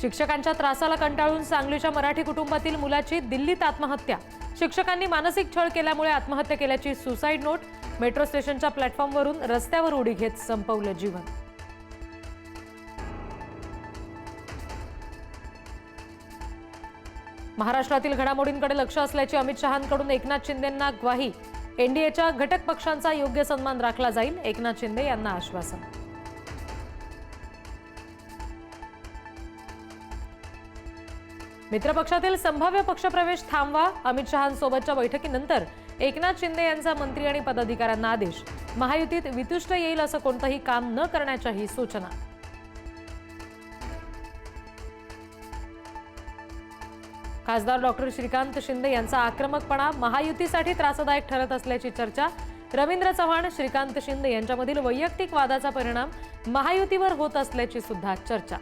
शिक्षकांच्या त्रासाला कंटाळून सांगलीच्या मराठी कुटुंबातील मुलाची दिल्लीत आत्महत्या. शिक्षकांनी मानसिक छळ केल्यामुळे आत्महत्या केल्याची सुसाईड नोट मेट्रो स्टेशनच्या प्लॅटफॉर्मवरून रस्त्यावर उडी घेत संपवलं जीवन. महाराष्ट्रातील घडामोडींकडे लक्ष असल्याची अमित शहांकडून एकनाथ शिंदेंना ग्वाही. एनडीएच्या घटक पक्षांचा योग्य सन्मान राखला जाईल एकनाथ शिंदे यांना आश्वासन. मित्रपक्षातील संभाव्य पक्षप्रवेश थांबवा. अमित शहांसोबतच्या बैठकीनंतर एकनाथ शिंदे यांचा मंत्री आणि पदाधिकाऱ्यांना आदेश. महायुतीत वितुष्ट येईल असं कोणतंही काम न करण्याच्याही सूचना. खासदार डॉक्टर श्रीकांत शिंदे यांचा आक्रमकपणा महायुतीसाठी त्रासदायक ठरत असल्याची चर्चा रवींद्र चव्हाण श्रीकांत शिंदे यांच्यामधील वैयक्तिक वादाचा परिणाम महायुतीवर होत असल्याची सुद्धा चर्चा.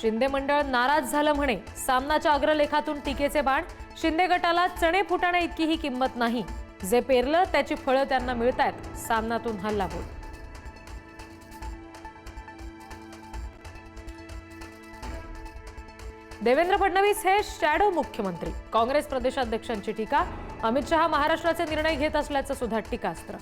शिंदे मंडळ नाराज झालं म्हणे. सामनाच्या अग्रलेखातून टीकेचे बाण. शिंदे गटाला चणे फुटाण्या इतकीही किंमत नाही. जे पेरलं त्याची फळं त्यांना मिळतायत. सामनातून हल्लाबोल. देवेंद्र फडणवीस हे शॅडो मुख्यमंत्री. काँग्रेस प्रदेशाध्यक्षांची टीका. अमित शहा महाराष्ट्राचे निर्णय घेत असल्याचं सुद्धा टीकास्त्र.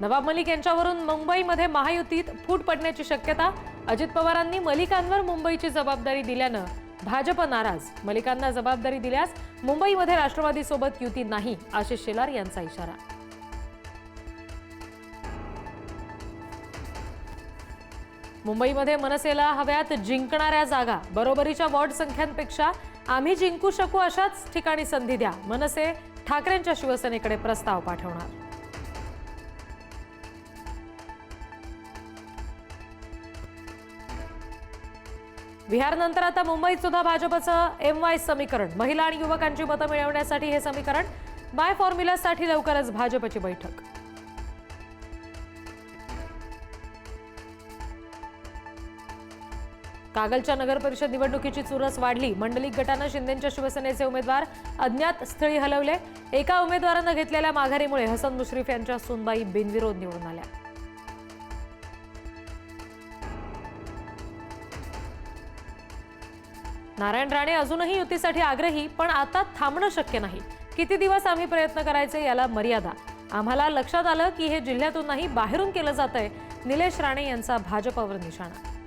नवाब मलिक यांच्यावरून मुंबईमध्ये महायुतीत फूट पडण्याची शक्यता अजित पवारांनी मलिकांवर मुंबईची जबाबदारी दिल्यानं भाजप नाराज. मलिकांना जबाबदारी दिल्यास मुंबईमध्ये राष्ट्रवादीसोबत युती नाही आशिष शेलार यांचा इशारा. मुंबईमध्ये मनसेला हव्यात जिंकणाऱ्या जागा बरोबरीच्या वॉर्ड संख्यांपेक्षा आम्ही जिंकू शकू अशाच ठिकाणी संधी द्या मनसे ठाकरेंच्या शिवसेनेकडे प्रस्ताव पाठवणार. बिहारनंतर आता मुंबईत सुद्धा भाजपचं एम वाय समीकरण. महिला आणि युवकांची मतं मिळवण्यासाठी हे समीकरण बाय फॉर्म्युलासाठी लवकरच भाजपची बैठक. कागलच्या नगर परिषद निवडणुकीची चुरस वाढली. मंडलिक गटानं शिंदेच्या शिवसेनेचे उमेदवार अज्ञात स्थळी हलवले. एका उमेदवारानं घेतलेल्या माघारीमुळे हसन मुश्रीफ यांच्या सुनबाई बिनविरोध निवडून आल्या. नारायण राणे अजूनही युतीसाठी आग्रही पण आता थांबणं शक्य नाही. किती दिवस आम्ही प्रयत्न करायचे याला मर्यादा? आम्हाला लक्षात आलं की हे जिल्ह्यातून नाही बाहेरून केलं जात आहे निलेश राणे यांचा भाजपवर निशाणा